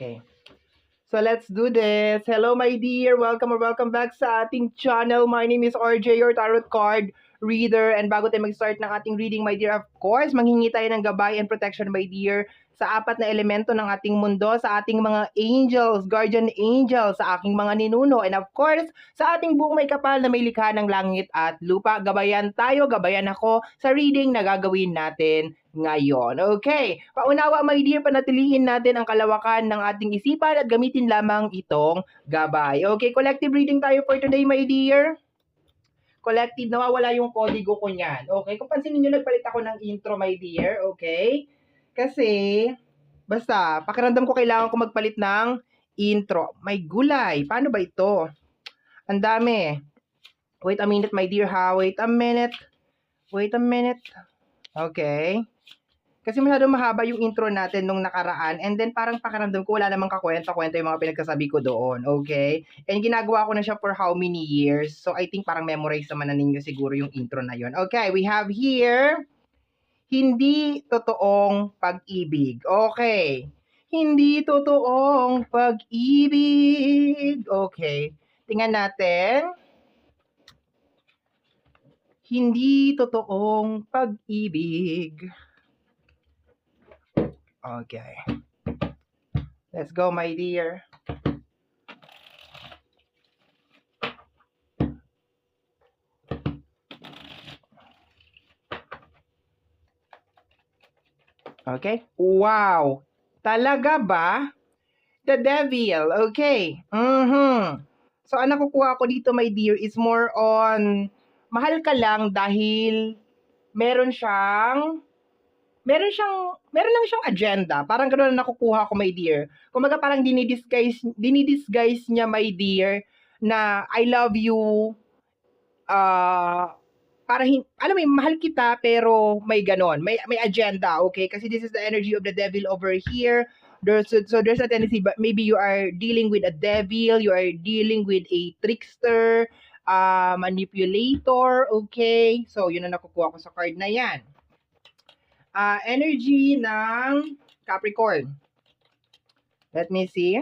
Okay. So let's do this. Hello my dear. Welcome or welcome back sa ating channel. My name is RJ, your tarot card reader. And bago tayo mag-start ng ating reading, my dear, of course, manghingi tayo ng gabay and protection, my dear, sa apat na elemento ng ating mundo, sa ating mga angels, guardian angels, sa aking mga ninuno, and of course, sa ating buong may kapal na may likha ng langit at lupa. Gabayan tayo, gabayan ako sa reading na gagawin natin ngayon. Okay, paunawa my dear, panatilihin natin ang kalawakan ng ating isipan at gamitin lamang itong gabay. Okay, collective reading tayo for today my dear. Collective, nawawala yung kodigo ko niyan. Okay, kung pansinin nyo, nagpalit ako ng intro my dear. Okay, kasi, basta, pakiramdam ko kailangan ko magpalit ng intro. May gulay. Paano ba ito? Ang dami. Wait a minute, my dear ha. Wait a minute. Wait a minute. Okay. Kasi masyadong mahaba yung intro natin nung nakaraan and then parang pakiramdam ko wala namang kakwenta-kwenta yung mga pinagkasabi ko doon, okay? And ginagawa ko na siya for how many years? So I think parang memorize naman na ninyo siguro yung intro na yon. Okay, we have here hindi totoong pag-ibig. Okay. Hindi totoong pag-ibig. Okay. Tingnan natin. Hindi totoong pag-ibig. Okay. Let's go, my dear. Okay? Wow! Talaga ba? The devil. Okay. Mhm. So, ang nakukuha ko dito, my dear, is more on mahal ka lang dahil meron siyang meron siyang meron lang siyang agenda. Parang ganoon ang nakukuha ko, my dear. Kumaga parang dinidisguise dinidisguise niya, my dear, na I love you uh, para hin- alam mo, mahal kita pero may ganon, may may agenda, okay? Kasi this is the energy of the devil over here. There's so there's a tendency but maybe you are dealing with a devil, you are dealing with a trickster, uh, manipulator, okay? So yun ang nakukuha ko sa card na 'yan. Uh, energy ng Capricorn. Let me see.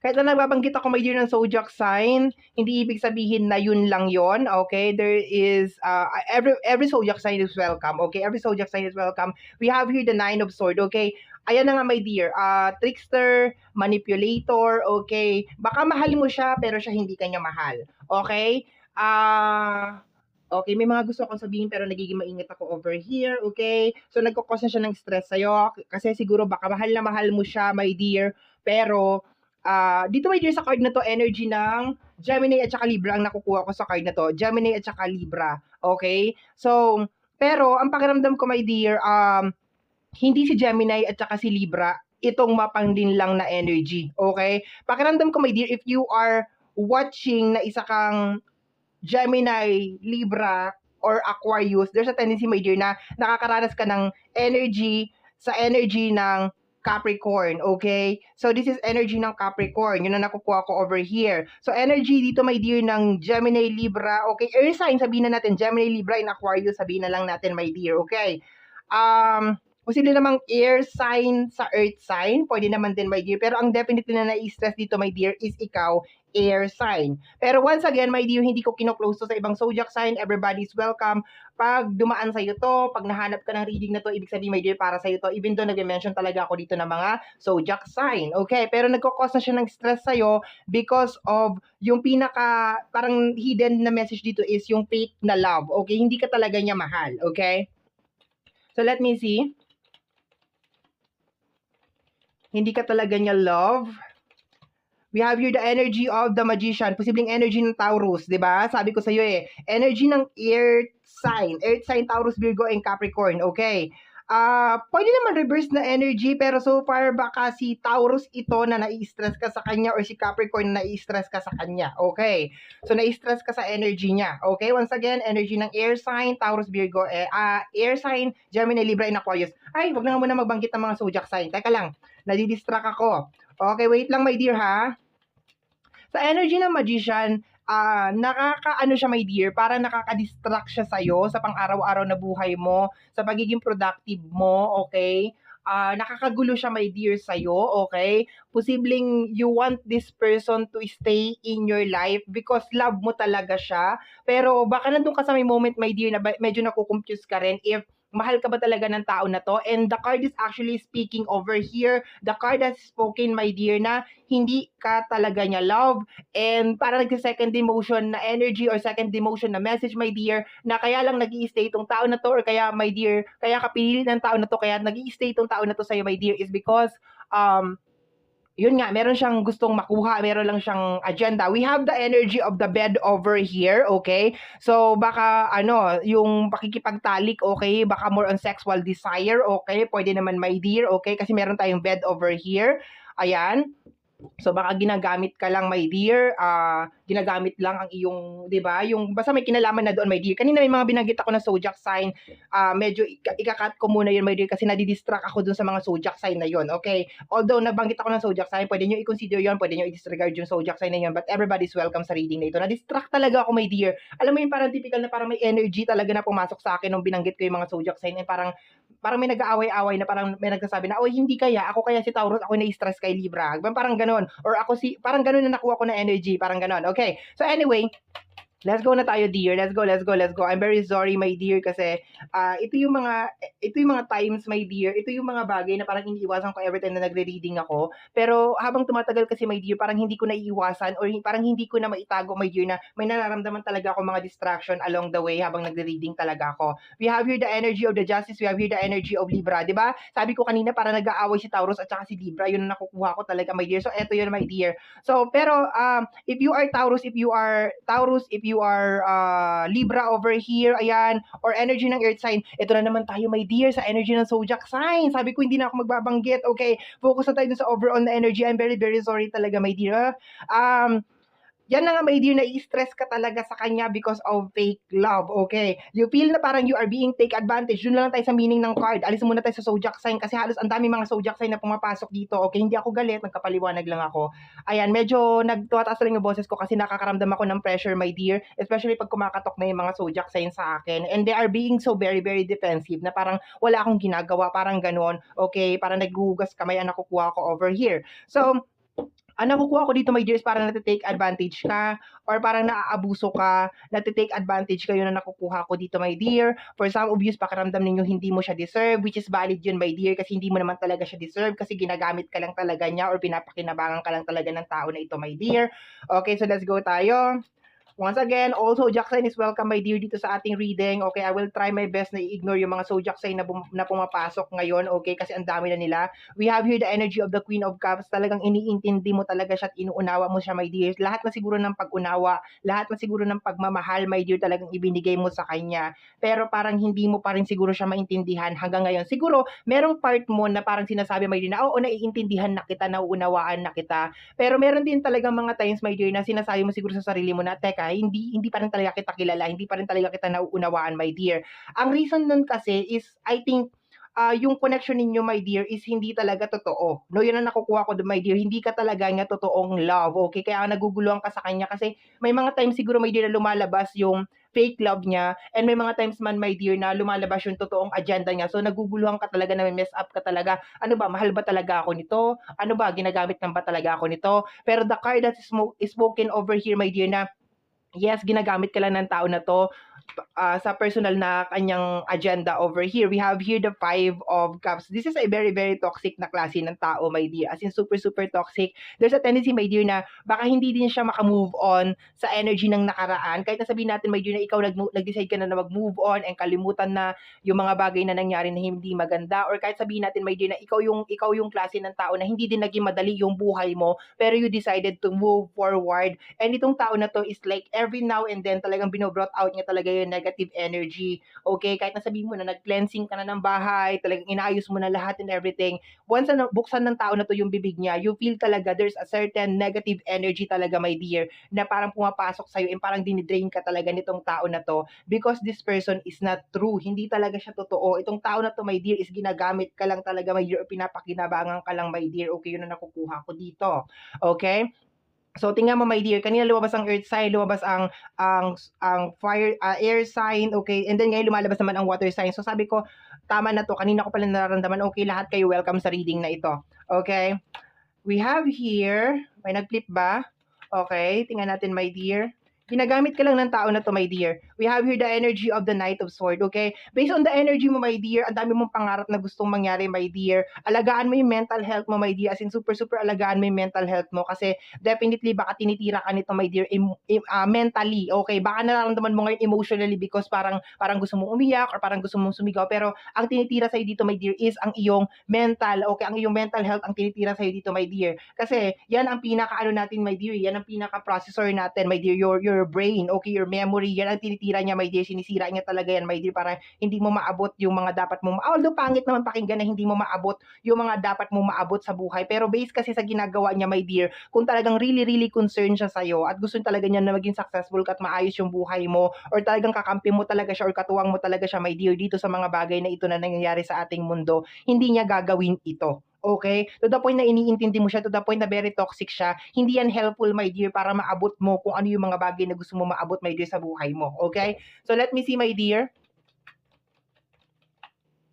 Kahit na nagbabanggit ako may dear ng zodiac sign, hindi ibig sabihin na yun lang yon okay? There is, uh, every every zodiac sign is welcome, okay? Every zodiac sign is welcome. We have here the nine of sword, okay? Ayan na nga, my dear. Uh, trickster, manipulator, okay? Baka mahal mo siya, pero siya hindi kanya mahal, okay? Ah... Uh, Okay, may mga gusto akong sabihin pero nagiging maingat ako over here, okay? So, nagkakos na siya ng stress sa'yo kasi siguro baka mahal na mahal mo siya, my dear, pero uh, dito may dear sa card na to, energy ng Gemini at saka Libra ang nakukuha ko sa card na to. Gemini at saka Libra. Okay? So, pero ang pakiramdam ko, my dear, um, hindi si Gemini at saka si Libra itong mapang din lang na energy. Okay? Pakiramdam ko, my dear, if you are watching na isa kang Gemini, Libra, or Aquarius, there's a tendency, dear, na nakakaranas ka ng energy sa energy ng Capricorn, okay? So, this is energy ng Capricorn. Yun ang nakukuha ko over here. So, energy dito, my dear, ng Gemini, Libra, okay? Air sign, sabihin na natin. Gemini, Libra, and Aquarius, sabihin na lang natin, my dear, okay? Um, posible namang air sign sa earth sign, pwede naman din, my dear. Pero ang definitely na na-stress dito, my dear, is ikaw, air sign. Pero once again, my dear, hindi ko kinoklose to sa ibang zodiac sign. Everybody's welcome. Pag dumaan sa'yo to, pag nahanap ka ng reading na to, ibig sabihin, my dear, para sa'yo to. Even though nag-mention talaga ako dito ng mga zodiac sign. Okay? Pero nagkakos na siya ng stress sa'yo because of yung pinaka, parang hidden na message dito is yung fake na love. Okay? Hindi ka talaga niya mahal. Okay? So, let me see. Hindi ka talaga niya love We have here the energy of the magician, posibleng energy ng Taurus, 'di ba? Sabi ko sa iyo eh, energy ng earth sign, earth sign Taurus, Virgo and Capricorn, okay? Ah, uh, pwede naman reverse na energy pero so far baka si Taurus ito na nai-stress ka sa kanya or si Capricorn na nai-stress ka sa kanya. Okay. So nai-stress ka sa energy niya. Okay? Once again, energy ng air sign, Taurus, Virgo, eh, uh, air sign, Gemini, Libra, and Aquarius. Ay, wag na muna magbanggit ng mga zodiac sign. Teka lang, nadidistract ako. Okay, wait lang my dear ha. Sa energy ng magician, uh, nakaka-ano siya my dear, para nakaka-distract siya sa'yo sa pang-araw-araw na buhay mo, sa pagiging productive mo, okay? ah, nakakagulo siya, my dear, sa'yo, okay? Posibleng you want this person to stay in your life because love mo talaga siya. Pero baka nandun ka sa may moment, my dear, na medyo nakukonfuse ka rin if mahal ka ba talaga ng tao na to? And the card is actually speaking over here. The card has spoken, my dear, na hindi ka talaga niya love. And para nagsa-second emotion na energy or second emotion na message, my dear, na kaya lang nag stay itong tao na to or kaya, my dear, kaya kapili ng tao na to, kaya nag stay itong tao na to sa'yo, my dear, is because, um, yun nga, meron siyang gustong makuha, meron lang siyang agenda. We have the energy of the bed over here, okay? So, baka, ano, yung pakikipagtalik, okay? Baka more on sexual desire, okay? Pwede naman, my dear, okay? Kasi meron tayong bed over here. Ayan. So baka ginagamit ka lang, my dear, ah, ginagamit lang ang iyong, 'di ba? Yung basta may kinalaman na doon, my dear. Kanina may mga binanggit ako na zodiac sign. Ah, medyo ika- ika-cut ko muna 'yun, my dear, kasi nadidistract ako doon sa mga zodiac sign na 'yon. Okay? Although nabanggit ako ng zodiac sign, pwede niyo i-consider 'yon, pwede niyo i-disregard yung zodiac sign na 'yon, but everybody's welcome sa reading na ito. Na-distract talaga ako, my dear. Alam mo yung parang typical na parang may energy talaga na pumasok sa akin nung binanggit ko yung mga zodiac sign and parang parang may nag-aaway-away na parang may nagsasabi na, "Oy, hindi kaya ako kaya si Taurus, ako na-stress kay Libra." Parang ganoon or ako si parang ganoon na nakuha ko na energy, parang ganoon. Okay. So anyway, Let's go na tayo, dear. Let's go, let's go, let's go. I'm very sorry, my dear, kasi ah ito yung mga ito yung mga times, my dear. Ito yung mga bagay na parang iniiwasan ko every time na nagre-reading ako. Pero habang tumatagal kasi, my dear, parang hindi ko naiiwasan or parang hindi ko na maitago, my dear, na may nararamdaman talaga ako mga distraction along the way habang nagre-reading talaga ako. We have here the energy of the justice, we have here the energy of Libra, 'di ba? Sabi ko kanina para nag-aaway si Taurus at saka si Libra, yun ang nakukuha ko talaga, my dear. So eto yun, my dear. So pero um if you are Taurus, if you are Taurus, if you are uh, Libra over here, ayan, or energy ng earth sign, ito na naman tayo, my dear, sa energy ng zodiac sign. Sabi ko, hindi na ako magbabanggit. Okay, focus na tayo sa overall na energy. I'm very, very sorry talaga, my dear. ah. Um, yan na nga, my dear, nai-stress ka talaga sa kanya because of fake love, okay? You feel na parang you are being take advantage. Doon lang tayo sa meaning ng card. Alis muna tayo sa zodiac sign kasi halos ang dami mga zodiac sign na pumapasok dito, okay? Hindi ako galit, nagkapaliwanag lang ako. Ayan, medyo nagtuwataas lang yung boses ko kasi nakakaramdam ako ng pressure, my dear. Especially pag kumakatok na yung mga zodiac sign sa akin. And they are being so very, very defensive na parang wala akong ginagawa, parang ganon. Okay, parang naghuhugas kamay ang nakukuha ko over here. So, ang nakukuha ko dito, my dear, is parang natitake advantage ka or parang naaabuso ka, natitake advantage kayo na nakukuha ko dito, my dear. For some of you, pakiramdam ninyo hindi mo siya deserve, which is valid yun, my dear, kasi hindi mo naman talaga siya deserve kasi ginagamit ka lang talaga niya or pinapakinabangan ka lang talaga ng tao na ito, my dear. Okay, so let's go tayo. Once again, all sign is welcome, my dear, dito sa ating reading. Okay, I will try my best na i-ignore yung mga sign na, bum- na pumapasok ngayon, okay, kasi ang dami na nila. We have here the energy of the Queen of Cups. Talagang iniintindi mo talaga siya at inuunawa mo siya, my dear. Lahat na siguro ng pag-unawa, lahat na siguro ng pagmamahal, my dear, talagang ibinigay mo sa kanya. Pero parang hindi mo pa rin siguro siya maintindihan hanggang ngayon. Siguro, merong part mo na parang sinasabi, my dear, na oo, naiintindihan na kita, nauunawaan na kita. Pero meron din talagang mga times, my dear, na sinasabi mo siguro sa sarili mo na, teka, hindi, hindi pa rin talaga kita kilala, hindi pa rin talaga kita nauunawaan, my dear. Ang reason nun kasi is, I think, ah yung connection ninyo, my dear, is hindi talaga totoo. No, yun ang nakukuha ko doon, my dear. Hindi ka talaga niya totoong love, okay? Kaya naguguluhan ka sa kanya kasi may mga times siguro, my dear, na lumalabas yung fake love niya and may mga times man, my dear, na lumalabas yung totoong agenda niya. So, naguguluhan ka talaga na may mess up ka talaga. Ano ba, mahal ba talaga ako nito? Ano ba, ginagamit lang ba talaga ako nito? Pero the card that is, is spoken over here, my dear, na yes, ginagamit ka lang ng tao na to ah, sa personal na kanyang agenda over here. We have here the five of cups. This is a very, very toxic na klase ng tao, my dear. As in, super, super toxic. There's a tendency, my dear, na baka hindi din siya makamove on sa energy ng nakaraan. Kahit na sabihin natin, my dear, na ikaw nag nag-decide ka na na mag-move on and kalimutan na yung mga bagay na nangyari na hindi maganda. Or kahit sabihin natin, my dear, na ikaw yung, ikaw yung klase ng tao na hindi din naging madali yung buhay mo, pero you decided to move forward And itong tao na to is like every now and then talagang binobrought out niya talaga yung negative energy. Okay, kahit nasabihin mo na nag-cleansing ka na ng bahay, talagang inaayos mo na lahat and everything. Once na buksan ng tao na to yung bibig niya, you feel talaga there's a certain negative energy talaga, my dear, na parang pumapasok sa'yo and parang dinidrain ka talaga nitong tao na to because this person is not true. Hindi talaga siya totoo. Itong tao na to, my dear, is ginagamit ka lang talaga, my dear, o pinapakinabangan ka lang, my dear. Okay, yun ang nakukuha ko dito. Okay? So tingnan mo my dear, kanina lumabas ang earth sign, lumabas ang ang ang fire ah, air sign, okay? And then ngayon lumalabas naman ang water sign. So sabi ko, tama na to. Kanina ko pala nararamdaman. Okay, lahat kayo welcome sa reading na ito. Okay? We have here, may nag-flip ba? Okay, tingnan natin my dear. Ginagamit ka lang ng tao na to, my dear. We have here the energy of the Knight of Sword, okay? Based on the energy mo, my dear, ang dami mong pangarap na gustong mangyari, my dear. Alagaan mo yung mental health mo, my dear. As in, super, super alagaan mo yung mental health mo. Kasi, definitely, baka tinitira ka nito, my dear, im- im- ah, mentally, okay? Baka nararamdaman mo ngayon emotionally because parang, parang gusto mong umiyak or parang gusto mong sumigaw. Pero, ang tinitira sa'yo dito, my dear, is ang iyong mental, okay? Ang iyong mental health ang tinitira sa'yo dito, my dear. Kasi, yan ang pinaka-ano natin, my dear. Yan ang pinaka-processor natin, my dear. Your, your brain, okay? Your memory, yan ang tinitira niya, my dear. Sinisira niya talaga yan, my dear, para hindi mo maabot yung mga dapat mo, ma- although pangit naman pakinggan na hindi mo maabot yung mga dapat mo maabot sa buhay. Pero based kasi sa ginagawa niya, my dear, kung talagang really, really concerned siya sa'yo at gusto talaga niya na maging successful ka at maayos yung buhay mo or talagang kakampi mo talaga siya or katuwang mo talaga siya, my dear, dito sa mga bagay na ito na nangyayari sa ating mundo, hindi niya gagawin ito. Okay? To the point na iniintindi mo siya, to the point na very toxic siya, hindi yan helpful, my dear, para maabot mo kung ano yung mga bagay na gusto mo maabot, my dear, sa buhay mo. Okay? So let me see, my dear.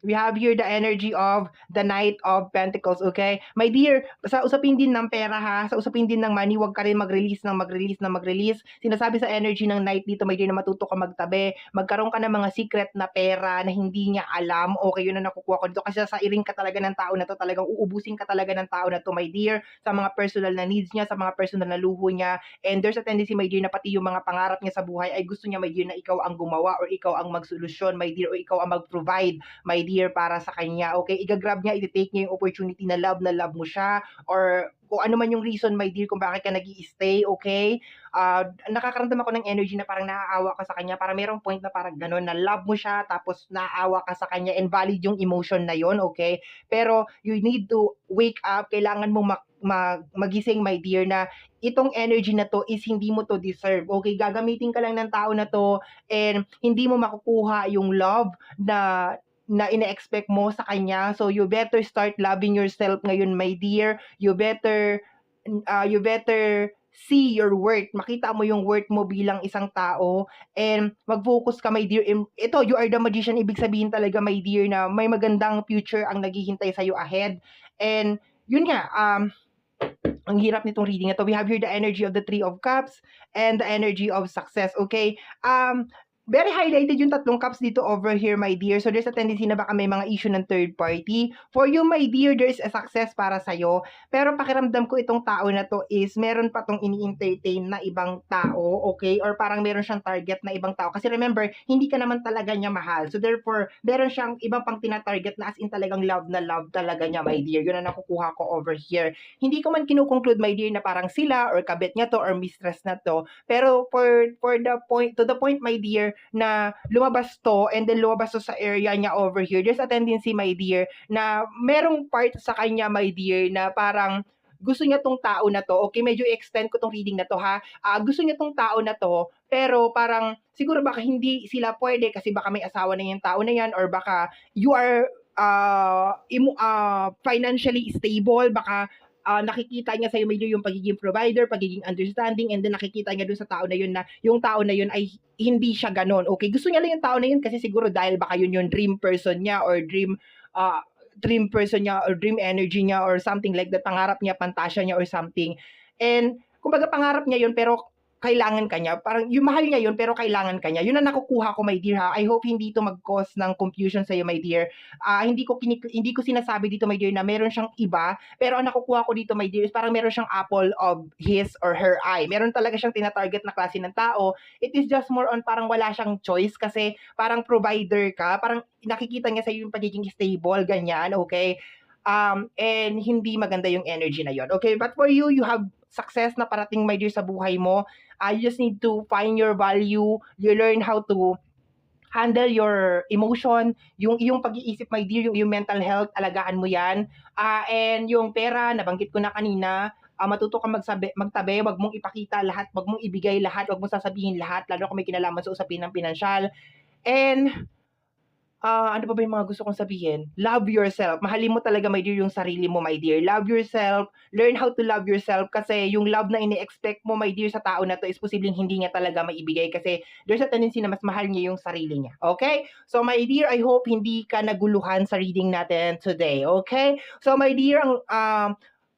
We have here the energy of the Knight of Pentacles, okay? My dear, sa usapin din ng pera ha, sa usapin din ng money, huwag ka rin mag-release ng mag-release ng mag-release. Sinasabi sa energy ng Knight dito, my dear, na matuto ka magtabi. Magkaroon ka ng mga secret na pera na hindi niya alam. Okay, yun na nakukuha ko dito. Kasi sa iring ka talaga ng tao na to, talagang uubusin ka talaga ng tao na to, my dear, sa mga personal na needs niya, sa mga personal na luho niya. And there's a tendency, my dear, na pati yung mga pangarap niya sa buhay ay gusto niya, my dear, na ikaw ang gumawa or ikaw ang magsolusyon, my dear, or ikaw ang mag-provide, my dear, para sa kanya. Okay, igagrab niya, i-take niya yung opportunity na love na love mo siya or kung ano man yung reason, my dear, kung bakit ka nag stay okay? Uh, nakakaramdam ako ng energy na parang naaawa ka sa kanya. Parang merong point na parang gano'n, na love mo siya, tapos naaawa ka sa kanya, and valid yung emotion na yon okay? Pero you need to wake up, kailangan mo mag, mag, magising, my dear, na itong energy na to is hindi mo to deserve. Okay, gagamitin ka lang ng tao na to and hindi mo makukuha yung love na na ine-expect mo sa kanya. So you better start loving yourself ngayon, my dear. You better uh, you better see your worth. Makita mo yung worth mo bilang isang tao and mag-focus ka, my dear. Ito, you are the magician. Ibig sabihin talaga, my dear, na may magandang future ang naghihintay sa'yo ahead. And yun nga, um, ang hirap nitong reading ito. We have here the energy of the Three of Cups and the energy of success. Okay? Um, very highlighted yung tatlong cups dito over here, my dear. So, there's a tendency na baka may mga issue ng third party. For you, my dear, there's a success para sa'yo. Pero pakiramdam ko itong tao na to is meron pa tong ini-entertain na ibang tao, okay? Or parang meron siyang target na ibang tao. Kasi remember, hindi ka naman talaga niya mahal. So, therefore, meron siyang ibang pang tina-target na as in talagang love na love talaga niya, my dear. Yun ang nakukuha ko over here. Hindi ko man kinukonclude, my dear, na parang sila or kabit niya to or mistress na to. Pero for, for the point, to the point, my dear, na lumabas to and then lumabas to sa area niya over here, there's a tendency, my dear, na merong part sa kanya, my dear, na parang gusto niya tong tao na to. Okay, medyo extend ko tong reading na to ha. Uh, gusto niya tong tao na to, pero parang siguro baka hindi sila pwede kasi baka may asawa na yung tao na yan or baka you are uh, imu, uh, financially stable, baka uh, nakikita niya sa iyo medyo yung pagiging provider, pagiging understanding, and then nakikita niya dun sa tao na yun na yung tao na yun ay hindi siya ganon. Okay, gusto niya lang yung tao na yun kasi siguro dahil baka yun yung dream person niya or dream uh, dream person niya or dream energy niya or something like that, pangarap niya, pantasya niya or something. And kumbaga pangarap niya yun pero kailangan kanya. Parang yung mahal niya yun, pero kailangan kanya. Yun ang nakukuha ko, my dear, ha? I hope hindi ito mag-cause ng confusion sa'yo, my dear. Uh, hindi ko kinik- hindi ko sinasabi dito, my dear, na meron siyang iba, pero ang nakukuha ko dito, my dear, is parang meron siyang apple of his or her eye. Meron talaga siyang tinatarget na klase ng tao. It is just more on parang wala siyang choice kasi parang provider ka, parang nakikita niya sa'yo yung pagiging stable, ganyan, okay? Um, and hindi maganda yung energy na yon. Okay, but for you, you have success na parating, my dear, sa buhay mo. Uh, you just need to find your value. You learn how to handle your emotion, yung iyong pag-iisip, my dear, yung, yung mental health, alagaan mo yan. Uh, and yung pera, nabanggit ko na kanina, uh, matuto ka magsabi, magtabi, wag mong ipakita lahat, wag mong ibigay lahat, wag mong sasabihin lahat, lalo kung may kinalaman sa usapin ng pinansyal. And Ah, ano pa ba yung mga gusto kong sabihin? Love yourself. Mahalin mo talaga, my dear, yung sarili mo, my dear. Love yourself. Learn how to love yourself kasi yung love na ini-expect mo, my dear, sa tao na to is posibleng hindi niya talaga maibigay kasi there's a tendency na mas mahal niya yung sarili niya. Okay? So, my dear, I hope hindi ka naguluhan sa reading natin today. Okay? So, my dear, ang um,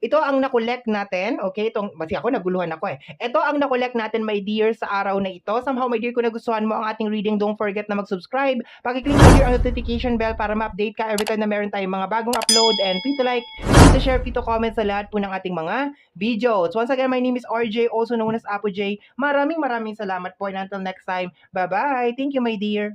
ito ang nakolek natin, okay? Itong, kasi ako naguluhan ako eh. Ito ang nakolek natin, my dear, sa araw na ito. Somehow, my dear, kung nagustuhan mo ang ating reading, don't forget na mag-subscribe. Pakiclick dear ang notification bell para ma-update ka every time na meron tayong mga bagong upload. And free to like, free to share, free comment sa lahat po ng ating mga videos. Once again, my name is RJ, also known as Apo J. Maraming maraming salamat po. And until next time, bye-bye. Thank you, my dear.